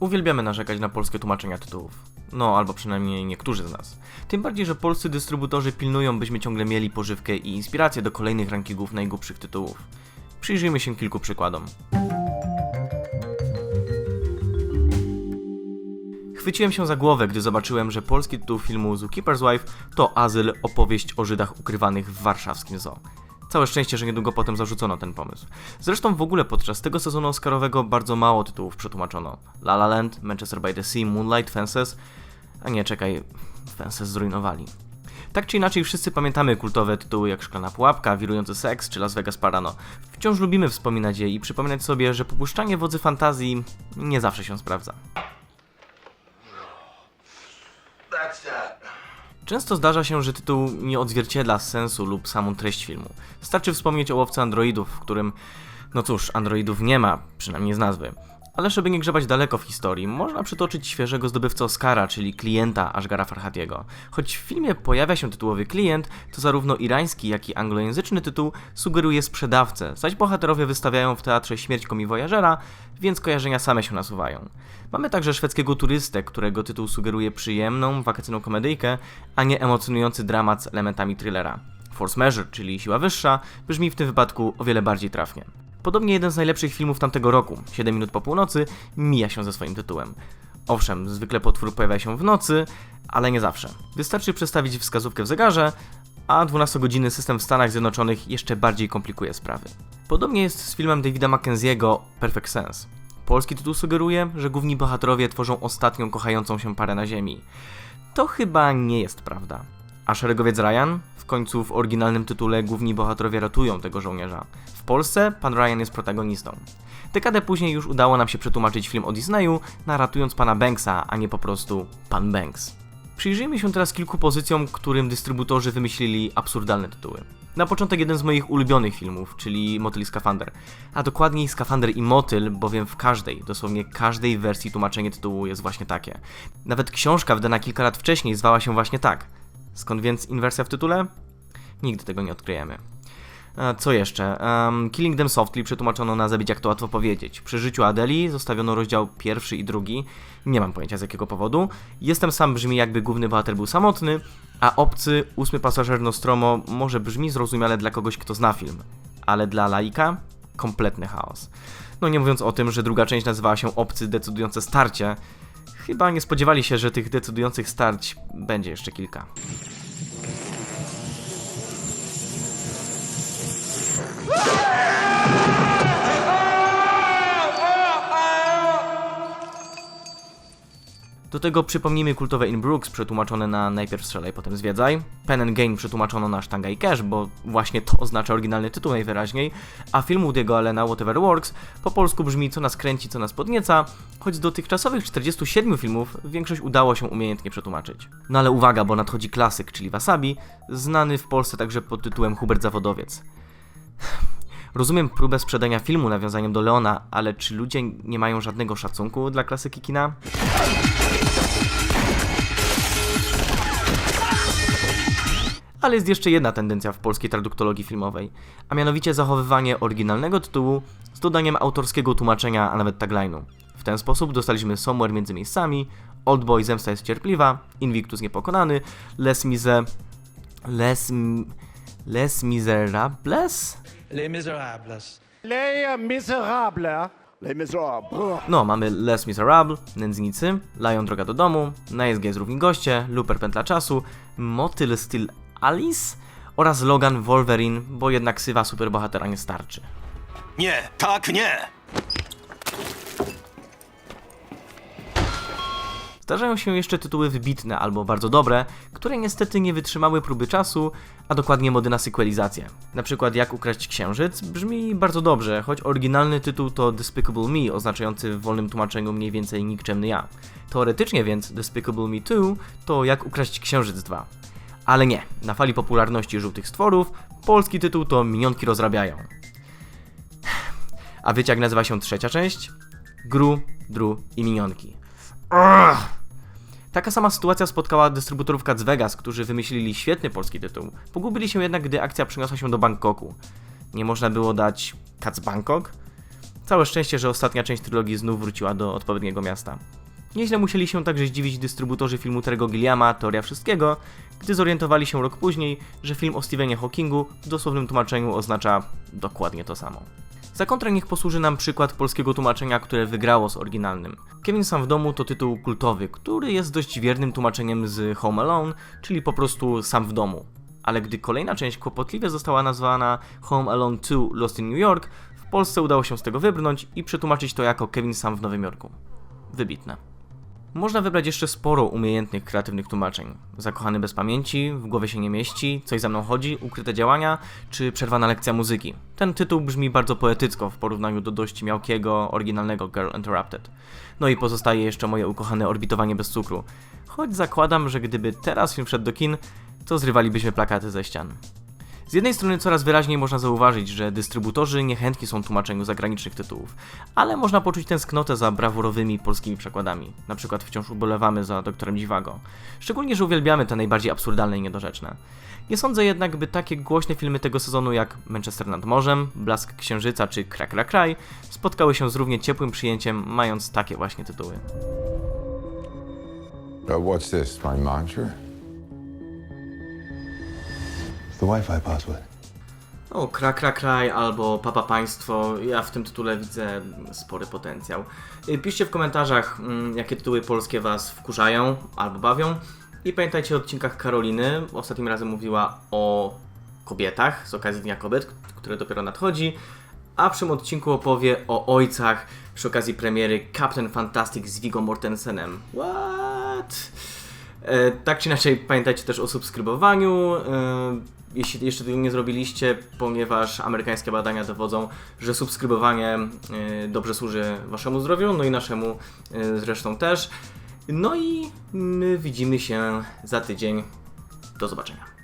Uwielbiamy narzekać na polskie tłumaczenia tytułów. No, albo przynajmniej niektórzy z nas. Tym bardziej, że polscy dystrybutorzy pilnują, byśmy ciągle mieli pożywkę i inspirację do kolejnych rankingów najgłupszych tytułów. Przyjrzyjmy się kilku przykładom. Chwyciłem się za głowę, gdy zobaczyłem, że polski tytuł filmu Zookeeper's Wife to Azyl, opowieść o Żydach ukrywanych w warszawskim zoo. Całe szczęście, że niedługo potem zarzucono ten pomysł. Zresztą w ogóle podczas tego sezonu Oscarowego bardzo mało tytułów przetłumaczono. La La Land, Manchester by the Sea, Moonlight, Fences... A nie, czekaj, Fences zrujnowali. Tak czy inaczej, wszyscy pamiętamy kultowe tytuły jak Szklana Pułapka, Wirujący Seks czy Las Vegas Parano. Wciąż lubimy wspominać je i przypominać sobie, że popuszczanie wodzy fantazji nie zawsze się sprawdza. Często zdarza się, że tytuł nie odzwierciedla sensu lub samą treść filmu. Starczy wspomnieć o łowce androidów, w którym, no cóż, androidów nie ma, przynajmniej z nazwy. Ale żeby nie grzebać daleko w historii, można przytoczyć świeżego zdobywcę Oscara, czyli klienta Ashgara Farhadiego. Choć w filmie pojawia się tytułowy klient, to zarówno irański, jak i anglojęzyczny tytuł sugeruje sprzedawcę, zaś bohaterowie wystawiają w teatrze śmierć komiwojażera, więc kojarzenia same się nasuwają. Mamy także szwedzkiego turystę, którego tytuł sugeruje przyjemną, wakacyjną komedyjkę, a nie emocjonujący dramat z elementami thrillera. Force Measure, czyli Siła Wyższa, brzmi w tym wypadku o wiele bardziej trafnie. Podobnie jeden z najlepszych filmów tamtego roku, 7 minut po północy, mija się ze swoim tytułem. Owszem, zwykle potwór pojawia się w nocy, ale nie zawsze. Wystarczy przestawić wskazówkę w zegarze, a 12-godzinny system w Stanach Zjednoczonych jeszcze bardziej komplikuje sprawy. Podobnie jest z filmem Davida Mackenzie'ego Perfect Sense. Polski tytuł sugeruje, że główni bohaterowie tworzą ostatnią kochającą się parę na Ziemi. To chyba nie jest prawda. A szeregowiec Ryan? W końcu w oryginalnym tytule główni bohaterowie ratują tego żołnierza. W Polsce pan Ryan jest protagonistą. Dekadę później już udało nam się przetłumaczyć film o Disneyu, naratując pana Banksa, a nie po prostu pan Banks. Przyjrzyjmy się teraz kilku pozycjom, którym dystrybutorzy wymyślili absurdalne tytuły. Na początek jeden z moich ulubionych filmów, czyli Motyl i Skafander. A dokładniej Skafander i Motyl, bowiem w każdej, dosłownie każdej wersji tłumaczenie tytułu jest właśnie takie. Nawet książka wydana kilka lat wcześniej zwała się właśnie tak. Skąd więc inwersja w tytule? Nigdy tego nie odkryjemy. A co jeszcze? Um, Killing Them Softly przetłumaczono na zabić jak to łatwo powiedzieć. Przy życiu Adeli zostawiono rozdział pierwszy i drugi. Nie mam pojęcia z jakiego powodu. Jestem sam brzmi jakby główny bohater był samotny, a obcy, ósmy pasażer Nostromo może brzmi zrozumiale dla kogoś, kto zna film. Ale dla laika? Kompletny chaos. No nie mówiąc o tym, że druga część nazywała się Obcy decydujące starcie. Chyba nie spodziewali się, że tych decydujących starć będzie jeszcze kilka. Do tego przypomnijmy kultowe In Brooks przetłumaczone na najpierw strzelaj, potem zwiedzaj. Pen and Gain przetłumaczono na sztanga i cash, bo właśnie to oznacza oryginalny tytuł najwyraźniej, a film Woody'ego Allena Whatever Works po polsku brzmi co nas kręci, co nas podnieca, choć z dotychczasowych 47 filmów większość udało się umiejętnie przetłumaczyć. No ale uwaga, bo nadchodzi klasyk, czyli Wasabi, znany w Polsce także pod tytułem Hubert Zawodowiec. Rozumiem próbę sprzedania filmu nawiązaniem do Leona, ale czy ludzie nie mają żadnego szacunku dla klasyki kina? Ale jest jeszcze jedna tendencja w polskiej traduktologii filmowej, a mianowicie zachowywanie oryginalnego tytułu z dodaniem autorskiego tłumaczenia, a nawet tagline'u. W ten sposób dostaliśmy Somewhere między miejscami, Oldboy Zemsta jest cierpliwa, Invictus niepokonany, Les Mise... Les... Les Miserables? Les Miserables. Les Misérables. Les Miserables. No, mamy Les Miserables, Nędznicy, Lion Droga do domu, na SG Zrówni Goście, Looper Pętla Czasu, Motyl Styl Alice oraz Logan Wolverine, bo jednak sywa superbohatera nie starczy. Nie, tak nie! Zdarzają się jeszcze tytuły wybitne albo bardzo dobre, które niestety nie wytrzymały próby czasu, a dokładnie mody na sequelizację. Na przykład Jak ukraść księżyc brzmi bardzo dobrze, choć oryginalny tytuł to Despicable Me, oznaczający w wolnym tłumaczeniu mniej więcej nikczemny ja. Teoretycznie więc Despicable Me 2 to Jak ukraść księżyc 2. Ale nie, na fali popularności żółtych stworów, polski tytuł to Minionki rozrabiają. A wiecie jak nazywa się trzecia część? Gru, Dru i Minionki. Taka sama sytuacja spotkała dystrybutorów Cats Vegas, którzy wymyślili świetny polski tytuł. Pogubili się jednak, gdy akcja przeniosła się do Bangkoku. Nie można było dać Cats Bangkok? Całe szczęście, że ostatnia część trylogii znów wróciła do odpowiedniego miasta. Nieźle musieli się także zdziwić dystrybutorzy filmu Terego Gilliama Teoria Wszystkiego, gdy zorientowali się rok później, że film o Stephenie Hawkingu w dosłownym tłumaczeniu oznacza dokładnie to samo. Za kontrę niech posłuży nam przykład polskiego tłumaczenia, które wygrało z oryginalnym. Kevin Sam w domu to tytuł kultowy, który jest dość wiernym tłumaczeniem z Home Alone, czyli po prostu Sam w domu. Ale gdy kolejna część kłopotliwie została nazwana Home Alone 2 Lost in New York, w Polsce udało się z tego wybrnąć i przetłumaczyć to jako Kevin Sam w Nowym Jorku. Wybitne. Można wybrać jeszcze sporo umiejętnych, kreatywnych tłumaczeń. Zakochany bez pamięci, w głowie się nie mieści, coś za mną chodzi, ukryte działania, czy przerwana lekcja muzyki. Ten tytuł brzmi bardzo poetycko w porównaniu do dość miałkiego, oryginalnego Girl Interrupted. No i pozostaje jeszcze moje ukochane orbitowanie bez cukru. Choć zakładam, że gdyby teraz film wszedł do kin, to zrywalibyśmy plakaty ze ścian. Z jednej strony coraz wyraźniej można zauważyć, że dystrybutorzy niechętni są tłumaczeniu zagranicznych tytułów, ale można poczuć tęsknotę za brawurowymi polskimi przekładami. Na przykład wciąż ubolewamy za doktorem Dziwago. Szczególnie, że uwielbiamy te najbardziej absurdalne i niedorzeczne. Nie sądzę jednak, by takie głośne filmy tego sezonu jak Manchester nad Morzem, Blask Księżyca czy Kra Kra Kraj spotkały się z równie ciepłym przyjęciem, mając takie właśnie tytuły. What's this, my mantra? The Wi-Fi password. O, Kra Kra Kraj albo Papa Państwo, ja w tym tytule widzę spory potencjał. Y, Piszcie w komentarzach, mm, jakie tytuły polskie Was wkurzają albo bawią. I pamiętajcie o odcinkach Karoliny. Ostatnim razem mówiła o kobietach z okazji Dnia Kobiet, które dopiero nadchodzi. A w tym odcinku opowie o ojcach przy okazji premiery Captain Fantastic z Viggo Mortensenem. What? E, tak czy inaczej, pamiętajcie też o subskrybowaniu. E, jeśli jeszcze tego nie zrobiliście, ponieważ amerykańskie badania dowodzą, że subskrybowanie e, dobrze służy waszemu zdrowiu, no i naszemu e, zresztą też. No i my widzimy się za tydzień. Do zobaczenia.